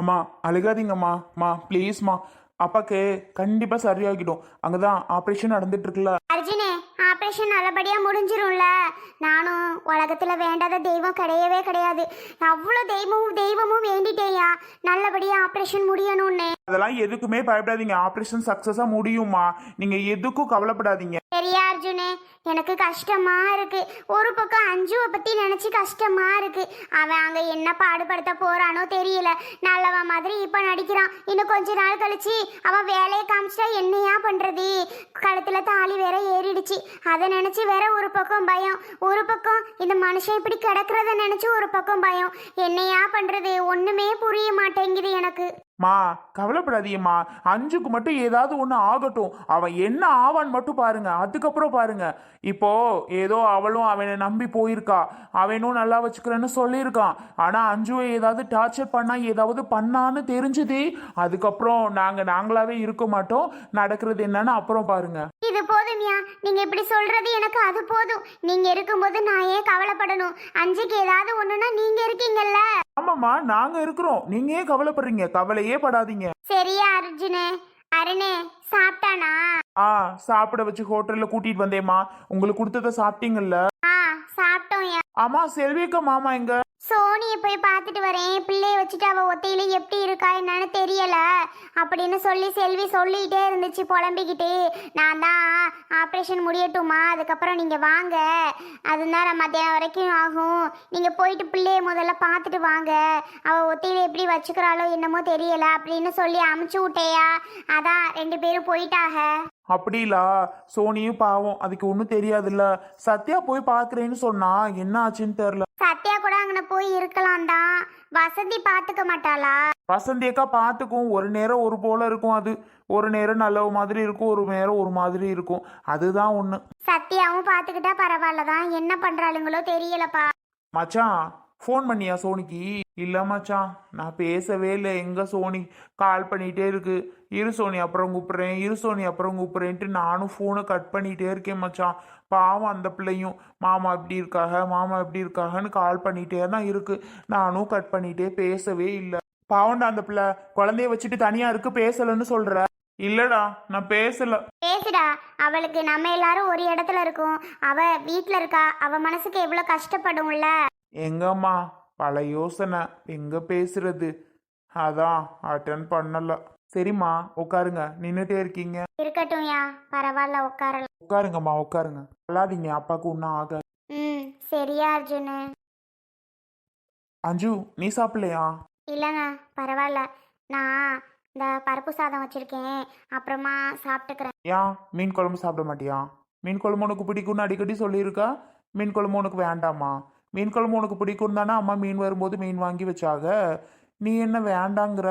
அம்மா அழுகாதீங்கம்மா அம்மா ப்ளீஸ்மா அப்பாக்கு கண்டிப்பா சரியாகிடும். அங்கதான் ஆப்ரேஷன் நடந்துட்டு இருக்குல்ல அர்ஜுனே ஆப்ரேஷன் நல்லபடியா முடிஞ்சிரும்ல. நானும் உலகத்துல வேண்டாத தெய்வம் கிடையவே கிடையாது. அவ்வளோ தெய்வமும் தெய்வமும் வேண்டிட்டேயா? நல்லபடியா ஆப்ரேஷன் முடியணும்னு. அதெல்லாம் எதுக்குமே பயப்படாதீங்க. ஆப்ரேஷன் சக்சஸா முடியுமா நீங்க எதுக்கும் கவலைப்படாதீங்க. சரியா அர்ஜுனே? எனக்கு கஷ்டமா இருக்கு. ஒரு பக்கம் அஞ்சுவை பத்தி நினைச்சு கஷ்டமா இருக்கு. அவன் அங்க என்ன பாடுபடுத்த போறானோ தெரியல. நல்லவன் மாதிரி இப்ப நடிக்கிறான். இன்னும் கொஞ்ச நாள் கழிச்சு அவன் வேலையை காமிச்சிட்டா என்னையா பண்றது? கழுத்துல தாலி வேற ஏறிடுச்சு. அதை நினைச்சு வேற ஒரு பக்கம் பயம். ஒரு பக்கம் இந்த மனுஷன் இப்படி கிடக்குறத நினைச்சு ஒரு பக்கம் பயம். என்னையா பண்றது? ஒண்ணுமே புரிய மாட்டேங்குது எனக்கு. மா கவலைப்படாதீம்மா அஞ்சுக்கு மட்டும் ஏதாவது ஒன்று ஆகட்டும். அவன் என்ன ஆவான்னு மட்டும் பாருங்க. அதுக்கப்புறம் பாருங்க. இப்போ ஏதோ அவளும் அவனை நம்பி போயிருக்கா. அவனும் நல்லா வச்சுக்கிறேன்னு சொல்லியிருக்கான். ஆனால் அஞ்சுவை ஏதாவது டார்ச்சர் பண்ணா ஏதாவது பண்ணான்னு தெரிஞ்சுது. அதுக்கப்புறம் நாங்கள் நாங்களாவே இருக்க மாட்டோம். நடக்கிறது என்னன்னு அப்புறம் பாருங்க. இது போதும்யா நீங்க இப்படி சொல்றது எனக்கு அது போதும். நீங்க இருக்கும்போது நான் ஏன் கவலைப்படணும்? அஞ்சுக்கு ஏதாவது ஒண்ணுன்னா நீங்க இருக்கீங்கல்ல. ஆமாம்மா நாங்கள் இருக்கிறோம். நீங்க ஏன் கவலைப்படுறீங்க? கவலையே படாதீங்க. சரியா அர்ஜுனே. அருணே சாப்பிட்டானா? ஆ சாப்பிட வச்சு ஹோட்டலில் கூட்டிட்டு வந்தேம்மா. உங்களுக்கு கொடுத்ததை சாப்பிட்டீங்கல்ல? ஆ சாப்பிட்டோம்யா ஆமா செல்வியக்கா மாமா எங்க? சோனியை போய் பார்த்துட்டு வரேன். பிள்ளைய வச்சுட்டு அவள் ஒத்தையில எப்படி இருக்கா என்னன்னு தெரியல. அப்படின்னு சொல்லி செல்வி சொல்லிட்டே இருந்துச்சு புலம்பிக்கிட்டு. நான் தான் ஆப்ரேஷன் முடியட்டுமா? அதுக்கப்புறம் நீங்க வாங்க. அதுதான் மத்தியானம் வரைக்கும் ஆகும். நீங்க போயிட்டு பிள்ளைய முதல்ல பார்த்துட்டு வாங்க. அவள் ஒத்தையில எப்படி வச்சுக்கிறாளோ என்னமோ தெரியல அப்படின்னு சொல்லி அமுச்சு விட்டேயா? அதான் ரெண்டு பேரும் போயிட்டாக அப்படிலா சோனியும் பாவம். அதுக்கு ஒன்றும் தெரியாதுல்ல. சத்யா போய் பார்க்கறேன்னு சொன்னா என்ன ஆச்சுன்னு தெரில சத்யா கூட அங்கே போய் இருக்கலாம் தான். வசந்தி பார்த்துக்க மாட்டாளா? வசந்தி அக்கா பார்த்துக்கும் ஒரு நேரம் ஒரு போல இருக்கும் அது. ஒரு நேரம் நல்ல மாதிரி இருக்கும். ஒரு நேரம் ஒரு மாதிரி இருக்கும். அதுதான் ஒன்று சத்யாவும் பார்த்துக்கிட்டா பரவாயில்ல தான் என்ன பண்றாளுங்களோ தெரியலப்பா. மச்சான் ஃபோன் பண்ணியா சோனிக்கு? இல்லை மச்சான் நான் பேசவே இல்லை. எங்க சோனி? கால் பண்ணிகிட்டே இருக்கு. இரு சோனி அப்புறம் கூப்பிட்றேன். இரு சோனி அப்புறம் கூப்பிட்றேன்ட்டு நானும் ஃபோனை கட் பண்ணிகிட்டே இருக்கேன் மச்சான் பாவம் அந்த பிள்ளையும். மாமா இப்படி இருக்காக? மாமா இப்படி இருக்காகன்னு கால் பண்ணிகிட்டே தான் இருக்கு. நானும் கட் பண்ணிகிட்டே பேசவே இல்லை. பாவம்டா அந்த பிள்ளை. குழந்தைய வச்சுட்டு தனியாக இருக்கு பேசலன்னு சொல்ற. இல்லடா நான் பேசல. பேசுடா. அவளுக்கு நம்ம எல்லாரும் ஒரு இடத்துல இருக்கோம். அவ வீட்ல இருக்கா. அவ மனசுக்கு எவ்வளவு கஷ்டப்படும்ல. எங்கம்மா? பல யோசனை. எங்க பேசுறது? அதான் அட்டன் பண்ணல. சரிம்மா உட்காருங்க. நின்றுட்டே இருக்கீங்க. இருக்கட்டும்யா பரவாயில்ல உட்காரலாம். உட்காருங்கம்மா உட்காருங்க. அல்லாதீங்க அப்பாவுக்கு ஒன்றும் ஆக ம் சரியா அர்ஜுனு. அஞ்சு நீ சாப்பிடலையா? இல்லைங்க பரவாயில்ல. நான் இந்த பருப்பு சாதம் வச்சிருக்கேன். அப்புறமா சாப்பிட்டுக்கிறேன். ஏன் மீன் குழம்பு சாப்பிட மாட்டியா? மீன் குழம்பு உனக்கு பிடிக்கும்னு அடிக்கடி சொல்லியிருக்கா? மீன் குழம்பு உனக்கு வேண்டாமா? மீன் குழம்பு உனக்கு பிடிக்கும் தானே அம்மா மீன் வரும்போது மீன் வாங்கி வச்சாக? நீ என்ன வேண்டாங்கிற?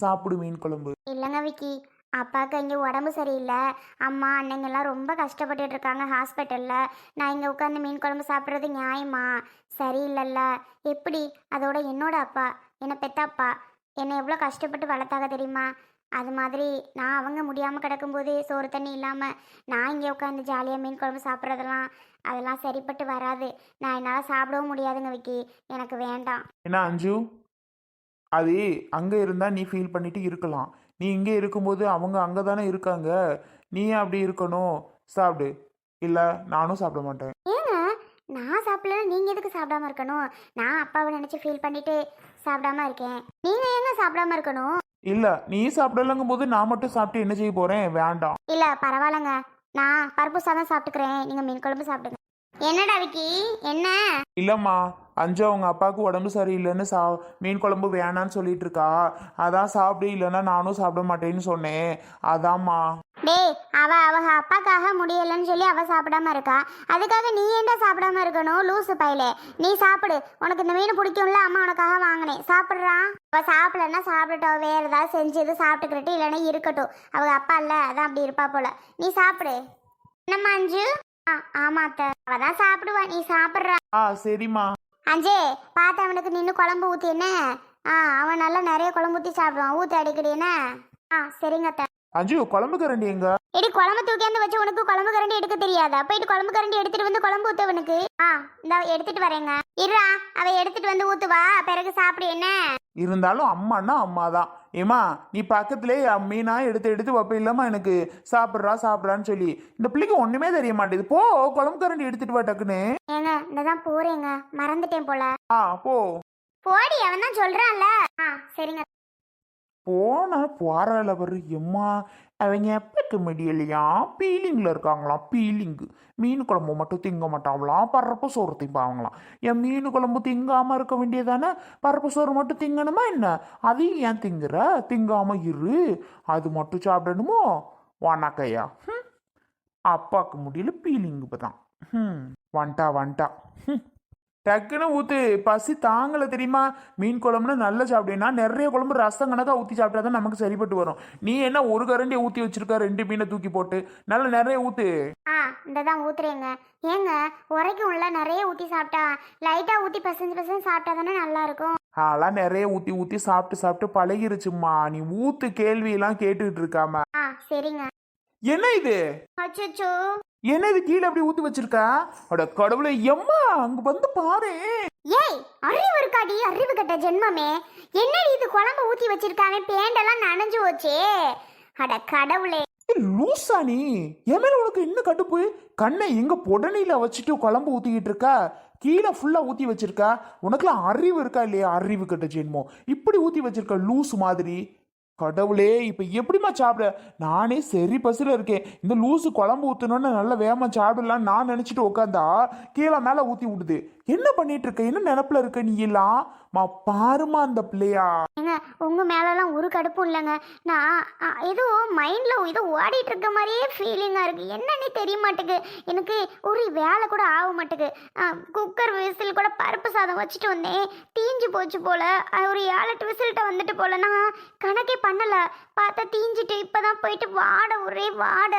சாப்பிடு மீன் குழம்பு இல்லைங்க விக்கி. அப்பாவுக்கு இங்கே உடம்பு சரியில்லை. அம்மா அன்னைங்கெல்லாம் ரொம்ப கஷ்டப்பட்டுட்டு இருக்காங்க ஹாஸ்பிட்டலில். நான் இங்கே உட்காந்து மீன் குழம்பு சாப்பிட்றது நியாயமா? சரியில்லைல்ல. எப்படி? அதோட என்னோட அப்பா என்னை பெத்தப்பா என்னை எவ்வளோ கஷ்டப்பட்டு வளர்த்தாக தெரியுமா? அது மாதிரி நான் அவங்க முடியாமல் கிடக்கும்போது சோறு தண்ணி இல்லாமல் நான் இங்கே உட்காந்து ஜாலியாக மீன் குழம்பு சாப்பிட்றதெல்லாம் அதெல்லாம் சரிப்பட்டு வராது. நான் என்னால் சாப்பிடவும் முடியாதுங்க விக்கி. எனக்கு வேண்டாம். என்ன அஞ்சு? அது அங்கே இருந்தால் நீ ஃபீல் பண்ணிட்டு இருக்கலாம். நீ இங்கே இருக்கும்போது அவங்க அங்கே தானே இருக்காங்க. நீ அப்படி இருக்கணும்? சாப்பிடு. இல்லை நானும் சாப்பிட மாட்டேன். ஏங்க நான் சாப்பிடல நீங்க எதுக்கு சாப்பிடாம இருக்கணும்? நான் அப்பாவை நினைச்சு ஃபீல் பண்ணிட்டு சாப்பிடாம இருக்கேன். நீங்க ஏங்க சாப்பிடாம இருக்கணும்? இல்லை நீ சாப்பிடலங்கும் போது நான் மட்டும் சாப்பிட்டு என்ன செய்ய போகிறேன் வேண்டாம். இல்ல பரவாயில்லங்க. நான் பருப்பு சாதம் சாப்பிட்டுக்கிறேன். நீங்க மீன் குழம்பு சாப்பிடுங்க. என்னடா விக்கி? என்ன? இல்லைம்மா அஞ்சு அவங்க அப்பாவுக்கு உடம்பு சரியில்லைன்னு சா மீன் குழம்பு வேணான்னு சொல்லிட்டு இருக்கா அதான் சாப்பிடு இல்லைன்னா நானும் சாப்பிட மாட்டேன்னு சொன்னேன். அதாம்மா. டேய் அவ அவங்க அப்பாக்காக முடியலன்னு சொல்லி அவ சாப்பிடாம இருக்கா? அதுக்காக நீ ஏன்டா சாப்பிடாம இருக்கணும்? லூசு பையலே. நீ சாப்பிடு. உனக்கு இந்த மீன் பிடிக்கும்ல அம்மா உனக்காக வாங்கினேன். சாப்பிட்றா. அவ சாப்பிடலன்னா சாப்பிடட்டும். வேற ஏதாவது செஞ்சு எது சாப்பிட்டுக்கிட்டு இல்லைன்னா இருக்கட்டும். அவங்க அப்பா இல்ல அதான் அப்படி இருப்பா போல. நீ சாப்பிடு. என்னம்மா அஞ்சு? ஆ ஆமா அத்தை. அவ தான் சாப்பிடுவா. நீ சாப்பிட்றா. ஆ சரிம்மா. அஞ்சே பார்த்து அவனுக்கு நின்று குழம்பு ஊற்றி என்ன? ஆ அவன் நல்லா நிறைய குழம்பு ஊற்றி சாப்பிடுவான். ஊற்றி அடிக்கடி என்ன? ஆ சரிங்க அத்தை. அஞ்சு குழம்பு கரண்டி எங்க? எடி குழம்பு தூக்கியாந்து வச்சு உனக்கு குழம்பு கரண்டி எடுக்க தெரியாதா? போயிட்டு குழம்பு கரண்டி எடுத்துட்டு வந்து குழம்பு ஊத்தவனுக்கு ஆ இந்த எடுத்துட்டு வரேங்க. இருடா அவ எடுத்துட்டு வந்து ஊத்துவா பிறகு சாப்பிடு என்ன? இருந்தாலும் அம்மான்னா அம்மா தான் ஏமா நீ பக்கத்துலேயே மீனா எடுத்து எடுத்து வைப்ப இல்லாம எனக்கு. சாப்பிட்றா சாப்பிட்றான்னு சொல்லி. இந்த பிள்ளைக்கு ஒண்ணுமே தெரிய மாட்டேது போ குழம்பு கரண்டி எடுத்துட்டு வா டக்குன்னு. ஏங்க இந்த தான் போறேங்க. மறந்துட்டேன் போல. ஆ போ. போடி அவன் தான் சொல்றான்ல. ஆ சரிங்க. போன போறால பாரு எம்மா? அவங்க எப்பக்கு முடியலையா? பீலிங்கில் இருக்காங்களாம் பீலிங்கு மீன் குழம்பு மட்டும் திங்க மாட்டாங்களாம் பரப்பு சோறு திம்பாங்களாம் என் மீன் குழம்பு திங்காமல் இருக்க வேண்டியதானே? பரப்பு சோறு மட்டும் திங்கணுமா என்ன? அதையும் ஏன் திங்குற? திங்காமல் இரு. அது மட்டும் சாப்பிடணுமோ? வானாக்கையா ம் அப்பாக்கு முடியல பீலிங்கு இப்போ தான் ம் வந்துட்டா வந்துட்டா ம் டக்குன்னு ஊத்து. பசி தாங்கல தெரியுமா? மீன் குழம்புனா நல்லா சாப்பிட்டீங்கன்னா நிறைய குழம்பு ரசம் கணக்கா ஊற்றி சாப்பிட்டா தான் நமக்கு சரிப்பட்டு வரும். நீ என்ன ஒரு கரண்டியை ஊற்றி வச்சிருக்க? ரெண்டு மீனை தூக்கி போட்டு. நல்லா நிறைய ஊத்து. ஆ இந்த தான் ஊத்துறேங்க. ஏங்க உரைக்கும்ல நிறைய ஊற்றி சாப்பிட்டா லைட்டாக ஊற்றி பசஞ்சு பசஞ்சு சாப்பிட்டா தானே நல்லா இருக்கும் அதெல்லாம் நிறைய ஊற்றி ஊற்றி சாப்பிட்டு சாப்பிட்டு பழகிருச்சும்மா. நீ ஊத்து கேள்வியெல்லாம் கேட்டுக்கிட்டு இருக்காம. ஆ சரிங்க. என்ன இது? அச்சோ என்ன இது கீழே அப்படி ஊற்றி வச்சிருக்க? அட கடவுளை எம்மா அங்க வந்து பாரு. ஏய் அறிவு இருக்காடி அறிவு கட்ட ஜென்மமே. என்னடி இது குழம்பு ஊற்றி வச்சிருக்காங்க பேண்டெல்லாம் நனைஞ்சு போச்சே. அட கடவுளே. லூசா நீ. என் மேல உனக்கு இன்னும் கடுப்பு கண்ணை எங்க பொடனில வச்சுட்டு குழம்பு ஊத்திக்கிட்டு இருக்கா? கீழே ஃபுல்லா ஊத்தி வச்சிருக்கா? உனக்குலாம் அறிவு இருக்கா இல்லையா அறிவு கட்ட ஜென்மோ இப்படி ஊத்தி வச்சிருக்க லூஸ் மாதிரி. கடவுளே இப்ப எப்படிம்மா சாப்பிட? நானே சரி பசியில் இருக்கேன். இந்த லூசு குழம்பு ஊத்தணும்னு நல்லா வேகமா சாப்பிடலாம் நான் நினைச்சிட்டு உட்காந்தா கீழே மேல ஊத்தி விடுது. என்ன பண்ணிட்டு இருக்க என்ன நினப்புல இருக்க நீ எல்லாம்? மா பாருமா அந்த பிள்ளையா. ஏங்க உங்க மேலலாம் ஒரு கடுப்பும் இல்லைங்க. நான் ஏதோ மைண்ட்ல ஏதோ ஓடிட்டு இருக்க மாதிரியே ஃபீலிங்கா இருக்கு. என்னன்னே தெரிய மாட்டேங்குது எனக்கு ஒரு வேலை கூட ஆக மாட்டேங்குது குக்கர் விசில் கூட பருப்பு சாதம் வச்சுட்டு வந்தேன். தீஞ்சு போச்சு போல. ஒரு ஏழு எட்டு விசில்கிட்ட வந்துட்டு போலன்னா கணக்கே பண்ணல. பார்த்தா தீஞ்சிட்டு இப்பதான் போயிட்டு வாட ஒரே வாட.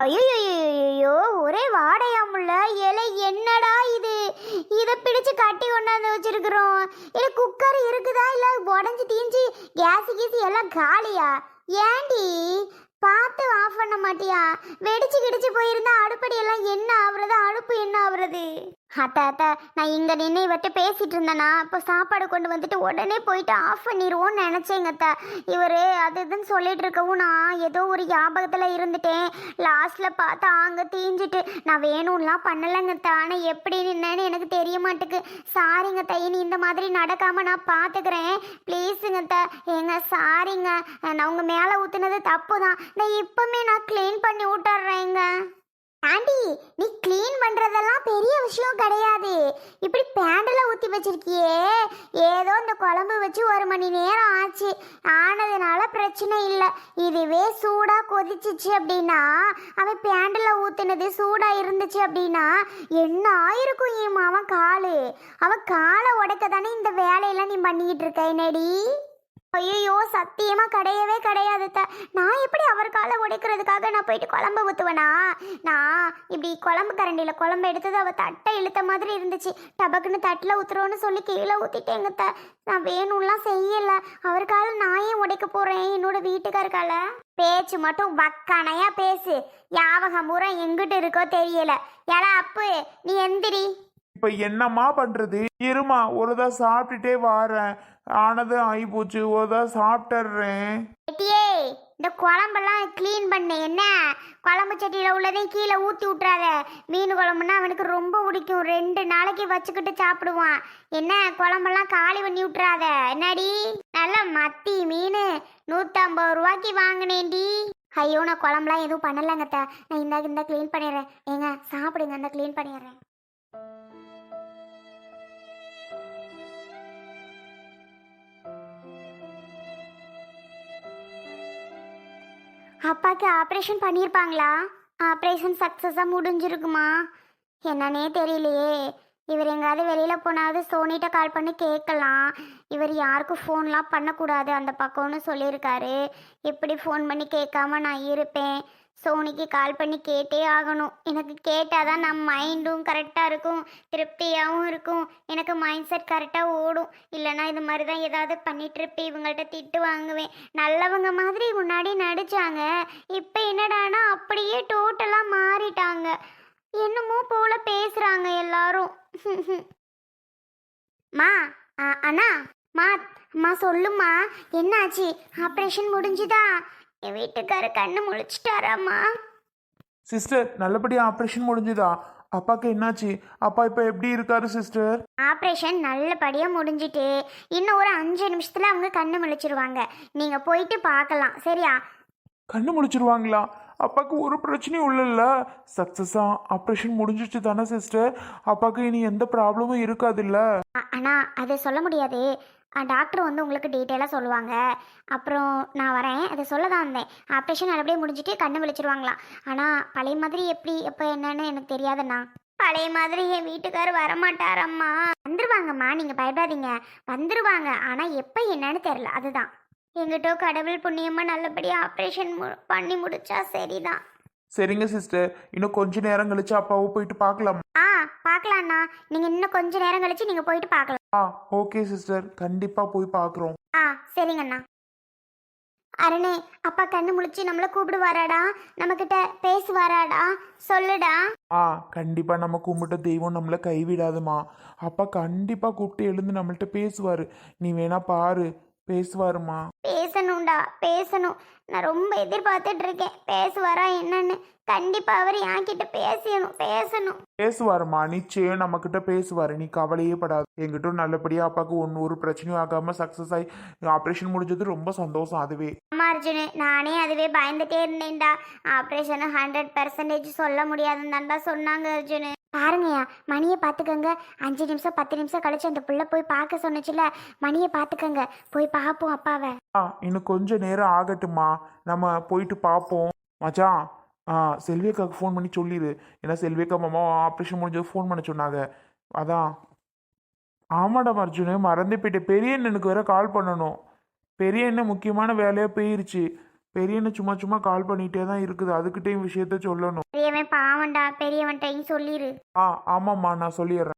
ஐயோ ஒரே வாடையாமுள்ள இலை என்னடா இது? இதை பிடிச்சு கட்டி கொண்டாந்து வச்சிருக்கிறோம். இல்ல குக்கர் இருக்குதா? இல்ல உடஞ்சி தீஞ்சு கேஸ் கீசி எல்லாம் காலியா? ஏண்டி? பார்த்து ஆஃப் பண்ண மாட்டியா? வெடிச்சு கிடிச்சு போயிருந்தா அடுப்படி எல்லாம் என்ன ஆகுறது அடுப்பு என்ன ஆகுறது அத்த அத்த நான் இங்கே நின்று இவர்கிட்ட பேசிட்டு இருந்தேனா இப்போ சாப்பாடு கொண்டு வந்துட்டு உடனே போயிட்டு ஆஃப் பண்ணிடுவோன்னு நினச்சேங்க அத்த. இவர் அது இதுன்னு சொல்லிட்டு இருக்கவும் நான் ஏதோ ஒரு ஞாபகத்தில் இருந்துட்டேன். லாஸ்ட்டில் பார்த்தா அங்கே தீஞ்சிட்டு நான் வேணும்லாம் பண்ணலைங்க அத்த. ஆனால் எப்படி நின்னேன்னு எனக்கு தெரிய மாட்டேக்கு. சாரிங்க அத்த இனி இந்த மாதிரி நடக்காமல் நான் பார்த்துக்கிறேன் ப்ளீஸுங்க அத்த. ஏங்க சாரிங்க நான் உங்கள் மேலே ஊற்றுனது தப்பு தான் நான் இப்பவுமே நான் க்ளீன் பண்ணி விட்டுறேங்க. ஆண்டி நீ க்ளீன் பண்றதெல்லாம் பெரிய விஷயம் கிடையாது. இப்படி பேண்டில் ஊற்றி வச்சிருக்கியே. ஏதோ இந்த குழம்பு வச்சு ஒரு மணி நேரம் ஆச்சு. ஆனதுனால பிரச்சனை இல்லை. இதுவே சூடாக கொதிச்சிச்சு அப்படின்னா அவன் பேண்டில் ஊத்துனது சூடாக இருந்துச்சு அப்படின்னா என்ன ஆயிருக்கும் என் மாவன் காலு? அவன் காலை உடைக்க தானே இந்த வேலையெல்லாம் நீ பண்ணிக்கிட்டு இருக்க என்னடி? ஐயோ சத்தியமா கிடையவே கிடையாது த நான் எப்படி அவர் காலை உடைக்கிறதுக்காக நான் போயிட்டு குழம்பு ஊற்றுவேனா நான் இப்படி குழம்பு கரண்டியில் குழம்பு எடுத்தது அவள் தட்டை இழுத்த மாதிரி இருந்துச்சு. டபக்குன்னு தட்டில் ஊற்றுறோன்னு சொல்லி கீழே ஊற்றிட்டேங்க த நான் வேணும்லாம் செய்யலை. அவர் காலை நான் ஏன் உடைக்க போகிறேன் என்னோட வீட்டுக்காரர்கால பேச்சு மட்டும் வக்கானையா பேசு. யாவகம் பூரா எங்கிட்டு இருக்கோ தெரியல. ஏடா அப்பு நீ எந்திரி. இப்ப என்னம்மா பண்றது? இருமா ஒரு தான் சாப்பிட்டுட்டே வாரேன். ஆனது ஆகி போச்சு ஒரு தான் சாப்பிட்டுறேன். ஏட்டியே இந்த குழம்பெல்லாம் க்ளீன் பண்ணு. என்ன? குழம்பு சட்டியில் உள்ளதையும் கீழே ஊற்றி விட்றாத மீன் குழம்புனா அவனுக்கு ரொம்ப பிடிக்கும். ரெண்டு நாளைக்கு வச்சுக்கிட்டு சாப்பிடுவான். என்ன? குழம்பெல்லாம் காலி பண்ணி விட்றாத என்னடி? நல்ல மத்தி மீன். நூற்றம்பது ரூபாய்க்கு வாங்கினேன்டி. ஐயோ நான் குழம்புலாம் எதுவும் பண்ணலைங்க நான் இந்த இந்த க்ளீன் பண்ணிடுறேன். ஏங்க சாப்பிடுங்க இந்த க்ளீன் பண்ணிடுறேன். அப்பாக்கு ஆப்ரேஷன் பண்ணியிருப்பாங்களா? ஆப்ரேஷன் சக்ஸஸாக முடிஞ்சிருக்குமா? என்னன்னே தெரியலையே. இவர் எங்கேயாவது வெளியில் போனாவது சோனிட்ட கால் பண்ணி கேட்கலாம். இவர் யாருக்கும் ஃபோன்லாம் பண்ணக்கூடாது. அந்த பக்கம்னு சொல்லியிருக்காரு. எப்படி ஃபோன் பண்ணி கேட்காம நான் இருப்பேன். சோனிக்கு கால் பண்ணி கேட்டே ஆகணும். எனக்கு கேட்டால் தான் நம்ம மைண்டும் கரெக்டாக இருக்கும். திருப்தியாகவும் இருக்கும். எனக்கு மைண்ட் செட் கரெக்டாக ஓடும். இல்லைன்னா இது மாதிரி தான் ஏதாவது பண்ணிகிட்ருப்பேன் இவங்கள்ட்ட திட்டு வாங்குவேன். நல்லவங்க மாதிரி முன்னாடி நடித்தாங்க இப்போ என்னடானா அப்படியே டோட்டலாக மாறிட்டாங்க. என்னமோ போல பேசுறாங்க எல்லாரும். மா அண்ணா மா அம்மா சொல்லுமா என்னாச்சு? ஆப்ரேஷன் முடிஞ்சுதா? என் வீட்டுக்கார கண்ணு முழிச்சிட்டாராம்மா. சிஸ்டர் நல்லபடியாக ஆப்ரேஷன் முடிஞ்சுதா? அப்பாக்கு என்னாச்சு? அப்பா இப்போ எப்படி இருக்காரு சிஸ்டர்? ஆப்ரேஷன் நல்லபடியாக முடிஞ்சிட்டு இன்னும் ஒரு அஞ்சு நிமிஷத்தில் அவங்க கண்ணு முழிச்சிருவாங்க. நீங்கள் போயிட்டு பார்க்கலாம் சரியா? கண்ணு முடிச்சிருவாங்களா அப்பாவுக்கு ஒரு பிரச்சனையும் இல்லைல்ல. சக்ஸஸாக ஆப்ரேஷன் முடிஞ்சிச்சு தானே சிஸ்டர் அப்பாவுக்கு இனி எந்த ப்ராப்ளமும் இருக்காதுல்ல? அ- அண்ணா அதை சொல்ல முடியாது. டாக்டர் வந்து உங்களுக்கு டீட்டெயிலாக சொல்லுவாங்க. அப்புறம் நான் வரேன். அதை சொல்ல தான் வந்தேன். ஆப்ரேஷன் நல்லபடியாக முடிஞ்சிட்டு கண்ணு விழிச்சிருவாங்களாம். ஆனால் பழைய மாதிரி எப்படி எப்போ என்னன்னு எனக்கு தெரியாதுண்ணா. பழைய மாதிரி என் வீட்டுக்காரர் வரமாட்டாரம்மா. வந்துருவாங்கம்மா நீங்கள் பயப்படாதீங்க. வந்துருவாங்க. ஆனால் எப்போ என்னன்னு தெரில அதுதான். எங்கிட்ட கடவுள் புண்ணியமாக நல்லபடியாக ஆப்ரேஷன் பண்ணி முடிச்சா சரிதான். சரிங்க சிஸ்டர் இன்னும் கொஞ்ச நேரம் கழிச்சு அப்பாவை போயிட்டு பார்க்கலாம். ஆ பார்க்கலாண்ணா நீங்கள் இன்னும் கொஞ்ச நேரம் கழிச்சு நீங்கள் போயிட்டு பார்க்கலாம். ஆ ஓகே சிஸ்டர் கண்டிப்பாக போய் பார்க்குறோம். ஆ சரிங்கண்ணா. அருணே அப்பா கண்ணு முழிச்சு நம்மள கூப்பிடுவாராடா? நம்மக்கிட்ட பேசுவாராடா? சொல்லுடா. ஆ கண்டிப்பாக நம்ம கும்பிட்ட தெய்வம் நம்மளை கைவிடாதுமா. அப்பா கண்டிப்பாக கூப்பிட்டு எழுந்து நம்மள்ட்ட பேசுவார். நீ வேணா பாரு. பேசுவாருமா? பேசணும்டா பேசணும். நான் ரொம்ப எதிர்பார்த்துட்டு இருக்கேன் பேசுவாரா என்னன்னு? கண்டிப்பா அவர் என்கிட்ட பேசணும் பேசணும். பேசுவாருமா? நிச்சயம் நம்மக்கிட்ட பேசுவார். நீ கவலையே படாது. என்கிட்ட நல்லபடியாக அப்பாவுக்கு ஒன்று ஒரு பிரச்சனையும் ஆகாமல் சக்ஸஸ் ஆகி ஆப்ரேஷன் முடிஞ்சது ரொம்ப சந்தோஷம் அதுவே. அம்மா அர்ஜுனு. நானே அதுவே பயந்துட்டே இருந்தேன்டா. ஆப்ரேஷன் ஹண்ட்ரட் பர்சன்டேஜ் சொல்ல முடியாதுன்னு தான்டா சொன்னாங்க அர்ஜுனு. பாருங்கய்யா மணியை பார்த்துக்கோங்க. அஞ்சு நிமிஷம் பத்து நிமிஷம் கழிச்சு அந்த புள்ள போய் பார்க்க சொன்னுச்சுல மணியை பார்த்துக்கோங்க. போய் பார்ப்போம் அப்பாவை. ஆ இன்னும் கொஞ்ச நேரம் ஆகட்டுமா நம்ம போயிட்டு பார்ப்போம். மச்சான் ஆ செல்வியக்காவுக்கு ஃபோன் பண்ணி சொல்லிடு ஏன்னா செல்வியக்கா மாமா ஆப்ரேஷன் முடிஞ்சது ஃபோன் பண்ண சொன்னாங்க. அதான். ஆமாடா அர்ஜுனு மறந்து போயிட்டேன். பெரிய அண்ணனுக்கு வேற கால் பண்ணணும். பெரிய அண்ணன் முக்கியமான வேலையாக போயிருச்சு. பெரிய அண்ணன் சும்மா சும்மா கால் பண்ணிகிட்டே தான் இருக்குது. அதுக்கிட்டையும் விஷயத்த சொல்லணும். பெரியவன் பாவன்டா பெரியவன்ட்டையும் சொல்லிடு ஆ ஆமாம்மா நான் சொல்லிடுறேன்.